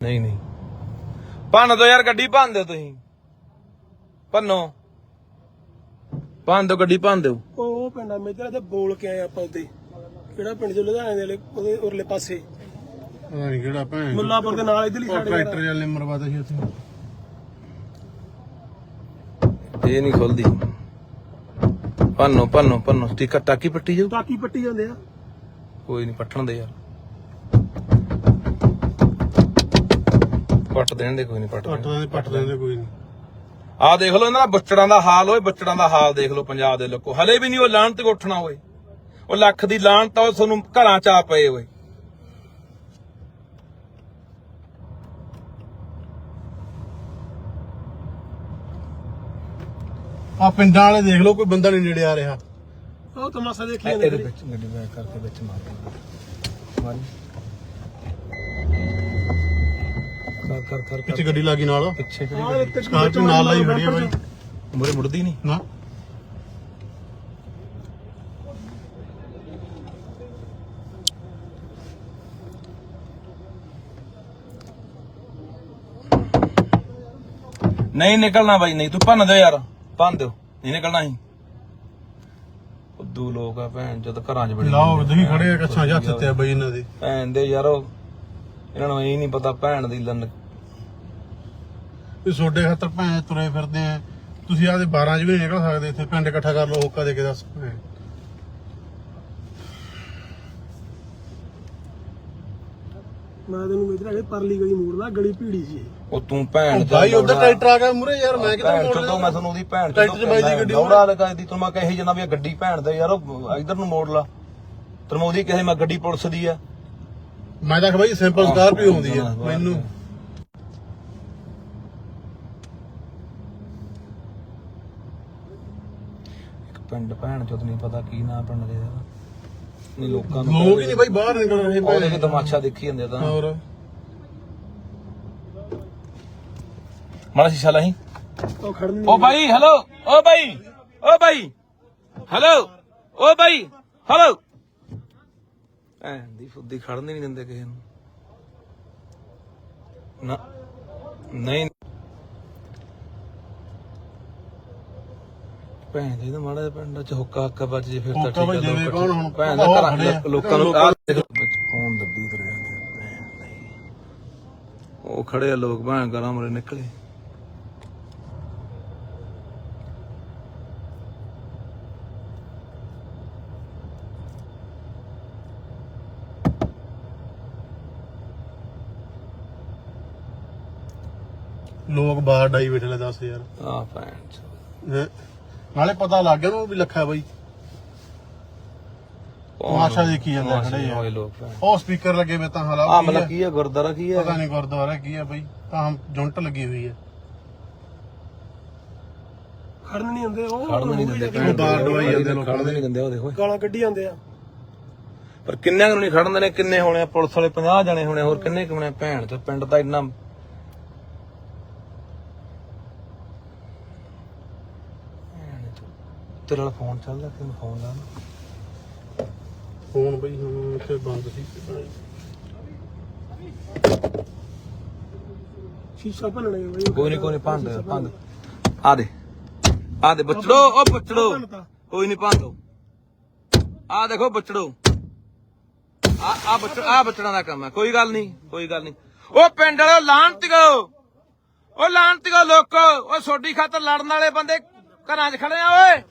ਨਹੀਂ ਨਹੀਂ। ਭੰਨ ਦੋ ਯਾਰ ਗੱਡੀ ਭੰਨ ਦਿਓ ਤੁਸੀਂ। ਭੰਨੋ। ਭੰਨ ਦਿਓ ਗੱਡੀ ਭੰਨ ਦਿਓ। ਉਹ ਪਿੰਡ ਆ ਮੇਜਰ ਤੇ ਬੋਲ ਕੇ ਆਏ ਆਪਾਂ ਉੱਤੇ। ਕਿਹੜਾ ਪਿੰਡ ਜੋ ਲੁਧਿਆਣੇ ਦੇ ਵਾਲੇ ਉਹਦੇ ਉਰਲੇ ਪਾਸੇ। ਪਤਾ ਨਹੀਂ ਕਿਹੜਾ ਭੈਣ ਮੁੱਲਾਪੁਰ ਦੇ ਨਾਲ ਇਧਰਲੀ ਸਾਡੇ ਟਰੈਕਟਰ ਜਾਂ ਲਿਮਰ ਵਾਦਾ ਸੀ ਉੱਥੇ। ਇਹ ਨਹੀਂ ਖੁੱਲਦੀ। ਭੰਨੋ ਭੰਨੋ ਭੰਨੋ। ਟਿਕਾ ਟਾਕੀ ਪੱਟੀ ਜਾਓ ਟਾਕੀ ਪੱਟੀ ਜਾਂਦੇ ਆ। ਕੋਈ ਨਹੀਂ ਪੱਟਣ ਦੇ ਯਾਰ। ਪੱਟ ਦੇਣ ਦੇ ਕੋਈ ਨਹੀਂ ਪੱਟ ਪੱਟ ਦੇਣ। ਲੈਂਦੇ ਪੱਟ ਲੈਂਦੇ ਕੋਈ ਨਹੀਂ। ਆਹ ਦੇਖ ਲਓ ਇਹਨਾਂ ਦਾ ਬੱਚੜਾਂ ਦਾ ਹਾਲ ਓਏ ਬੱਚੜਾਂ ਦਾ ਹਾਲ ਦੇਖ ਲਓ ਪੰਜਾਬ ਦੇ ਲੋਕੋ। ਹਲੇ ਵੀ ਨਹੀਂ ਉਹ ਲਾਹਣ ਤੇ ਉੱਠਣਾ ਓਏ। ਉਹ ਲੱਖ ਦੀ ਲਾਹਣ ਤਾਂ ਉਹ ਤੁਹਾਨੂੰ ਘਰਾਂ ਚ ਆ ਪਏ ਓਏ। ਆ ਪਿੰਡਾਂ ਵਾਲੇ ਦੇਖ ਲਓ ਕੋਈ ਬੰਦਾ ਨਹੀਂ ਨੇੜੇ ਆ ਰਿਹਾ। ਉਹ ਤਮਾਸ਼ਾ ਦੇਖੀ ਜਾਂਦੇ ਇਹਦੇ। ਵਿੱਚ ਗੱਡੀ ਬੈਕ ਕਰਕੇ ਵਿੱਚ ਮਾਰ ਮਾਰੀ। ਕਰ ਕਰ ਕਰ ਪਿੱਛੇ ਗੱਡੀ ਲੱਗੀ ਨਾਲ। ਪਿੱਛੇ ਉੱਤੇ ਸਕਾਰਪੀਓ ਨਾਲ ਲਾਈ ਖੜੀ ਆ ਬਾਈ। ਮੁਰੇ ਮੁੜਦੀ ਨਹੀਂ। ਨਾ। ਨਹੀਂ ਨਿਕਲਣਾ ਬਾਈ ਨਹੀਂ ਤੂੰ ਭੰਨ ਦਿਓ ਯਾਰ ਭੰਨ ਦਿਓ। ਨਹੀਂ ਨਿਕਲਣਾ ਸੀ ਉਦੋਂ ਲੋਕ ਆ ਭੈਣ ਜਦ ਘਰਾਂ 'ਚ ਬੜੇ ਲਾਓ ਤੁਸੀਂ ਖੜੇ ਆ ਕੱਛਾਂ ਹੱਥ ਤੇ ਆ ਬਾਈ ਇਹਨਾਂ ਦੇ। ਭੈਣ ਦੇ ਯਾਰ ਉਹ ਇਹਨਾਂ ਨੂੰ ਇਹ ਨਹੀਂ ਪਤਾ ਭੈਣ ਦੀ ਲੰਨ ਵੀ ਛੋਡੇ ਖਾਤਰ ਭੈਣ ਤੁਰੇ ਫਿਰਦੇ ਆ। ਤੁਸੀਂ ਆਦੇ 12 ਚ ਵੀ ਨਹੀਂ ਨਿਕਲ ਸਕਦੇ ਇੱਥੇ ਪਿੰਡ ਇਕੱਠਾ ਕਰ ਲਓ ਹੋਕਾ ਦੇ ਕੇ ਦੱਸ ਭੈਣ। ਮੈਂ ਤੈਨੂੰ ਮੇਜਰ ਅਗੇ ਪਰਲੀ ਗਲੀ ਮੋੜਦਾ ਗਲੀ ਭੀੜੀ ਸੀ ਇਹ। ਉਹ ਤੂੰ ਭੈਣ ਉਹ ਬਾਈ ਉਧਰ ਟਰੈਕਟਰ ਆ ਗਿਆ ਮੂਰੇ ਯਾਰ ਮੈਂ ਕਿਧਰ ਭੈਣ ਮੋੜ ਚੋਦੋ ਮੈਂ ਤੁਹਾਨੂੰ ਉਹਦੀ ਭੈਣ ਟਰੈਕਟਰ 'ਚ ਬਾਈ ਦੀ ਗੱਡੀ ਦੌੜਾ ਲਗਾ ਦੀ ਤੈਨੂੰ ਮੈਂ ਕਹੀ ਜਨਾ ਵੀ ਇਹ ਗੱਡੀ ਭੈਣ ਦੇ ਯਾਰ ਉਹ ਇਧਰ ਨੂੰ ਮੋੜ ਲਾ। ਤੈਨੂੰ ਮੈਂ ਉਹਦੀ ਕਹੇ ਮੈਂ ਗੱਡੀ ਪੁਲਿਸ ਦੀ ਆ। ਮੈਂ ਤਾਂ ਕਿਹਾ ਬਾਈ ਸਿੰਪਲ ਸਕਾਰਪੀਓ ਹੁੰਦੀ ਆ ਮੈਨੂੰ। ਪਿੰਡ ਭੈਣ ਚੋਦ ਨਹੀਂ ਪਤਾ ਕੀ ਨਾਂ ਪਿੰਡ ਦੇ ਇਹਦਾ। ਨਹੀਂ ਲੋਕਾਂ ਨੂੰ ਲੋਕ ਹੀ ਨਹੀਂ ਬਾਈ ਬਾਹਰ ਨਿਕਲ ਰਹੇ ਉਹਦੇ ਵੀ ਤਮਾਸ਼ਾ ਦੇਖੀ ਜਾਂਦੇ ਤਾਂ। ਹੋਰ। ਮਾੜਾ ਸ਼ੀਸ਼ਾ ਲਾਹੀਂ। ਉਹ ਖੜਨ ਓ ਬਾਈ ਹੈਲੋ ਓ ਬਾਈ ਓ ਬਾਈ ਹੈਲੋ ਓ ਬਾਈ ਹੈਲੋ ਐਂ ਦੀ ਫੁੱਦੀ ਖੜਨ ਨਹੀਂ ਦਿੰਦੇ ਕਿਸੇ ਨੂੰ। ਨਾ ਨਹੀਂ। ਭੈਣ ਜੀ ਦਾ ਮਾੜਾ ਜਿਹਾ ਪਿੰਡ ਚ ਹੁੱਕਾ ਹੱਕਾ ਵੱਜ ਜੇ ਫਿਰ ਤਾਂ ਠੀਕ ਆ ਜਾਵੇ, ਕੌਣ ਹੁਣ? ਭੈਣ ਦਾ ਘਰਾਂ ਆ। ਲੋਕਾਂ ਨੂੰ ਦੇਖ ਫੋਨ ਦੱਬੀ ਤੁਰ ਜਾਂਦੇ ਆ। ਉਹ ਖੜੇ ਆ ਲੋਕ ਭੈਣ ਗਰਾਂ ਮਰੇ ਨਿਕਲੇ ਲੋਕ ਬਾਹਰ ਡਾਈ ਬੈਠੇ ਲੈ ਦੱਸ ਯਾਰ ਆ ਭੈਣ ਚੋ। ਹੈਂ। ਨਾਲੇ ਪਤਾ ਲੱਗ ਗਿਆ ਉਹਨੂੰ ਵੀ ਲੱਖਾ ਬਾਈ। ਤਮਾਸ਼ਾ ਦੇਖੀ ਜਾਂਦੇ ਆ ਖੜੇ। ਹੋਏ ਲੋਕ ਭੈਣ। ਉਹ ਸਪੀਕਰ ਲੱਗੇ ਵੇ ਤਾਂ ਹਾਲਾ ਆ ਮਤਲਬ ਕੀ ਹੈ ਗੁਰਦਾਰਾ ਕੀ ਹੈ ਪਤਾ ਨਹੀਂ ਗੁਰਦੁਆਰਾ ਕੀ ਆ ਬਾਈ ਤਾਂ ਹਮ ਜੁੰਟ ਲੱਗੀ ਹੋਈ ਹੈ ਖੜਨ ਨਹੀਂ ਹੁੰਦੇ ਉਹ ਖੜਨ ਨਹੀਂ ਦਿੰਦੇ ਉਹ ਬਾਹਰ ਡਵਾਈ ਜਾਂਦੇ ਲੋਕਾਂ ਖੜਨ ਨਹੀਂ ਦਿੰਦੇ ਉਹ ਦੇਖੋ। ਗਾਲਾਂ ਕੱਢੀ ਜਾਂਦੇ ਆ। ਪਰ ਕਿੰਨਿਆਂ ਨੂੰ ਨਹੀਂ ਖੜਨ ਦੇਣੇ ਕਿੰਨੇ ਹੋਣੇ ਆ? ਪੁਲਿਸ ਵਾਲੇ 50 ਜਣੇ ਹੋਣੇ ਹੋਰ ਕਿੰਨੇ ਕੁ ਹੋਣੇ ਭੈਣ ਤੇ ਪਿੰਡ ਦਾ ਇੰਨਾ ਭੈਣ ਚੋ। ਤੇਰੇ ਵਾਲਾ ਫੋਨ ਚੱਲਦਾ ਕਿ ਫੋਨ ਲਾ। ਫੋਨ ਬਾਈ ਹੁਣ ਇੱਥੇ ਬੰਦ ਸੀ। ਸ਼ੀਸ਼ਾ ਭੰਨਣੇ ਬਈ। ਕੋਈ ਨਹੀਂ ਕੋਈ ਨਹੀਂ ਭੰਦ ਭੰਦ ਆ ਦੇ। ਆ ਦੇ ਬੱਚੜੋ ਉਹ ਬੱਚੜੋ ਕੋਈ ਨਹੀਂ ਭੰਦੋ ਆ ਦੇਖੋ ਬੱਚੜੋ ਆ ਆ ਬੱਚ ਆ ਬੱਚੜਾਂ ਦਾ ਕੰਮ ਹੈ ਕੋਈ ਗੱਲ ਨਹੀਂ ਕੋਈ ਗੱਲ ਨਹੀਂ ਉਹ ਪਿੰਡ ਵਾਲੋ ਲਾਂਤੀਓ ਉਹ ਲਾਂਤੀਓ ਲੋਕੋ। ਉਹ ਸੋਡੀ ਖਾਤਰ ਲੜਨ ਵਾਲੇ ਬੰਦੇ ਘਰਾਂ 'ਚ ਖੜੇ ਆ ਓਏ।